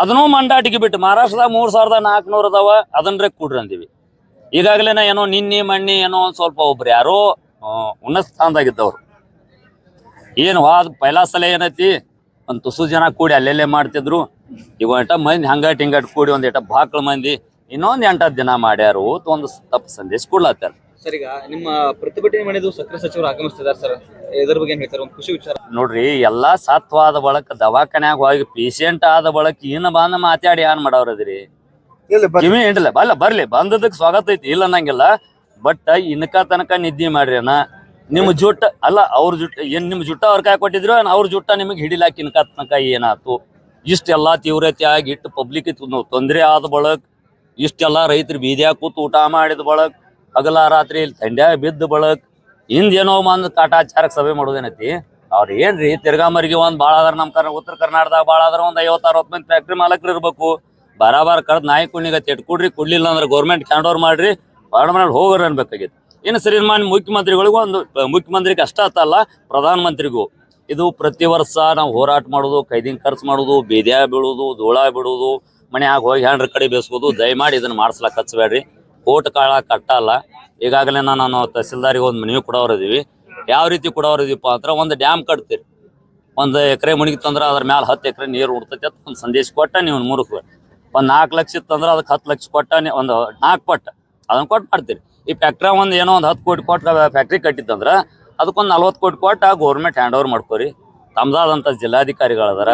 ಅದನ್ನೂ ಮಂಡಾಟಿಗೆ ಬಿಟ್ಟು ಮಹಾರಾಷ್ಟ್ರದಾಗ ಮೂರ್ ಸಾವಿರದ ನಾಲ್ಕುನೂರ ಅದಾವ ಅದನ್ರೇ ಕೂಡ್ರಿ ಅಂತೀವಿ ಈಗಾಗಲೇ ಏನೋ ನಿನ್ನೆ ಮಣ್ಣಿ ಏನೋ ಒಂದ್ ಸ್ವಲ್ಪ ಒಬ್ರು ಯಾರೋ ಉನ್ನತ ಸ್ಥಾನದಾಗಿದ್ದವ್ರು. ಏನು, ವಾದ ಪೈಲಾ ಸಲ ಏನೈತಿ, ಒಂದ್ ತುಸು ಜನ ಕೂಡಿ ಅಲ್ಲೆಲ್ಲೇ ಮಾಡ್ತಿದ್ರು. ಈಗ ಒಂಟ ಮಂದಿ ಹಂಗಟ್ ಹಿಂಗಟ್ ಕೂಡಿ ಒಂದ್ ಬಾಕ್ಳ ಮಂದಿ ಇನ್ನೊಂದ್ ಎಂಟ ದಿನ ಮಾಡ್ಯಾರು ಒಂದು ತಪ್ಪು ಸಂದೇಶ ಕೊಡ್ಲತ್ತಾರ. ಸರ್ ಈಗ ನಿಮ್ಮ ಪ್ರತಿಭಟನೆ ಮಾಡಿದ್ರು ಸಕ್ಕರೆ ಸಚಿವರು ಆಗಮಿಸ್ತಿದ್ದಾರೆ ಸರ್. ಇದ್ರ ಬಗ್ಗೆ ಏನ್ ಹೇಳ್ತಾರೆ? ಒಂದು ಖುಷಿ ವಿಚಾರ. ನೋಡ್ರಿ ಎಲ್ಲಾ ಸತ್ವಾದ ಬಳಕ ದವಾಖಾನ್ಯಾಗ ಹೋಗಿ ಪೇಷಂಟ್ ಆದ ಬಳಕ ಏನ ಬಂದ ಮಾತಾಡಿ ಏನ್ ಮಾಡವ್ರದ್ರಿ ಇಲ್ಲ ಬರ್ಲಿ. ಕಿವಿ ಹಿಂಡ್ಲ ಬಲ್ಲ ಬರ್ಲಿ. ಬಂದದಕ್ ಸ್ವಾಗತ ಐತಿ. ಇಲ್ಲ ಅನ್ನಂಗಿಲ್ಲ. ಬಟ್ ಇನ್ಕ ತನಕ ನಿದ್ದೆ ಮಾಡ್ರಿ ಅಣ್ಣ. ನಿಮ್ ಜುಟ್ಟ ಅಲ್ಲ ಅವ್ರ ಜುಟ್ಟ ಏನ್ ನಿಮ್ ಜುಟ್ಟ ಅವ್ರ ಕೈ ಕೊಟ್ಟಿದ್ರು ಅವ್ರ ಜುಟ್ಟ ನಿಮಗೆ ಹಿಡಿಲಾಕ ಇನ್ಕ ತನಕ ಏನಾತು? ಇಷ್ಟೆಲ್ಲಾ ತೀವ್ರತೆ ಆಗಿ ಇಟ್ಟು ಪಬ್ಲಿಕ್ ತೊಂದರೆ ಆದ ಬಳಕ್ ಇಷ್ಟೆಲ್ಲಾ ರೈತರು ಬೀದಿಯಾಗ ಕೂತು ಊಟ ಮಾಡಿದ ಬಳಕ್ ಹಗಲ ರಾತ್ರಿ ಇಲ್ಲಿ ಥಂಡ್ಯಾಗ ಬಿದ್ದ ಬಳಕ್ ಹಿಂದೇನೋ ಏನೋ ಕಾಟಾಚಾರಕ್ಕೆ ಕಾಟಾಚಾರಕ್ ಸಭೆ ಮಾಡೋದೇನೈತಿ. ಅವ್ರ ಏನ್ರಿ, ತಿರ್ಗಾಮರಿಗೆ ಒಂದ್ ಭಾಳ ಆದ್ರ ನಮ್ ಕರ್, ಉತ್ತರ ಕರ್ನಾಟಕದಾಗ ಬಾಳ ಆದ್ರ ಒಂದ್ ಐವತ್ತ ಅರವತ್ ಮಂದಿ ಫ್ಯಾಕ್ಟ್ರಿ ಮಾಲಕರು ಇರ್ಬೇಕು. ಬರಾಬರ್ ಕರ್ದ್ ನಾಯಿ ಕುಣ್ಣಿಗ ತೆಟ್ ಕೊಡ್ರಿ ಕೊಡ್ಲಿಲ್ಲ ಅಂದ್ರೆ ಗೌರ್ಮೆಂಟ್ ಕ್ಯಾಂಡೋರ್ ಮಾಡ್ರಿ, ಬಾಳ ಮಾಡಿ ಹೋಗೋರ್ ಅನ್ಬೇಕಾಗಿತ್ತು ಇನ್ನು ಸರಿ ಮುಖ್ಯಮಂತ್ರಿಗಳಿಗೂ ಒಂದು ಮುಖ್ಯಮಂತ್ರಿಗೆ ಅಷ್ಟ ಅಲ್ಲ ಪ್ರಧಾನ ಮಂತ್ರಿಗೂ ಇದು ಪ್ರತಿ ವರ್ಷ ನಾವು ಹೋರಾಟ ಮಾಡೋದು, ಕೈದಿನ ಖರ್ಚು ಮಾಡೋದು ಬೇದ್ಯಾ ಬೀಳೋದು ಧೂಳ ಬಿಡೋದು ಮನ್ಯಾಗ ಹೋಗಿ ಹ್ಯಾಂಡ್ರ ಕಡೆ ಬೇಸ್ಬೋದು, ದಯಮಾಡಿ ಇದನ್ನ ಮಾಡ್ಸ್ಲಾ ಹಚ್ಚಬೇಡ್ರಿ. ಕೋಟ್ ಕಾಳ ಕಟ್ಟಲ್ಲ. ಈಗಾಗಲೇ ನಾನು ತಹಸೀಲ್ದಾರಿಗೆ ಒಂದು ಮನವಿ ಕೊಡೋರಿದ್ದೀವಿ ಯಾವ ರೀತಿ ಕೊಡೋರಿದೀಪ ಅಂದ್ರೆ ಒಂದು ಡ್ಯಾಮ್ ಕಟ್ತೀರಿ. ಒಂದು ಎಕರೆ ಮುಳುಗಿತ್ತಂದ್ರೆ ಅದ್ರ ಮೇಲೆ ಹತ್ತು ಎಕರೆ ನೀರು ಉಡ್ತೈತಿ ಅಂತ ಒಂದು ಸಂದೇಶ ಕೊಟ್ಟ ನೀವು ಮೂರು ಒಂದು ನಾಲ್ಕು ಲಕ್ಷ ಇತ್ತಂದ್ರೆ ಅದಕ್ಕೆ ಹತ್ತು ಲಕ್ಷ ಕೊಟ್ಟ ಒಂದು ನಾಲ್ಕು ಪಟ್ಟ. ಅದನ್ನ ಕೊಟ್ಟು ಮಾಡ್ತೀರಿ. ಈ ಫ್ಯಾಕ್ಟ್ರಿ ಒಂದು ಏನೋ ಒಂದು ಹತ್ತು ಕೋಟಿ ಕೊಟ್ಟ ಫ್ಯಾಕ್ಟ್ರಿ ಕಟ್ಟಿತ್ತಂದ್ರೆ ಅದಕ್ಕೊಂದು ನಲ್ವತ್ತು ಕೋಟಿ ಕೊಟ್ಟ ಗೌರ್ಮೆಂಟ್ ಹ್ಯಾಂಡ್ ಓವರ್ ಮಾಡ್ಕೋರಿ ತಮ್ಮದಾದಂಥ ಜಿಲ್ಲಾಧಿಕಾರಿಗಳದಾರ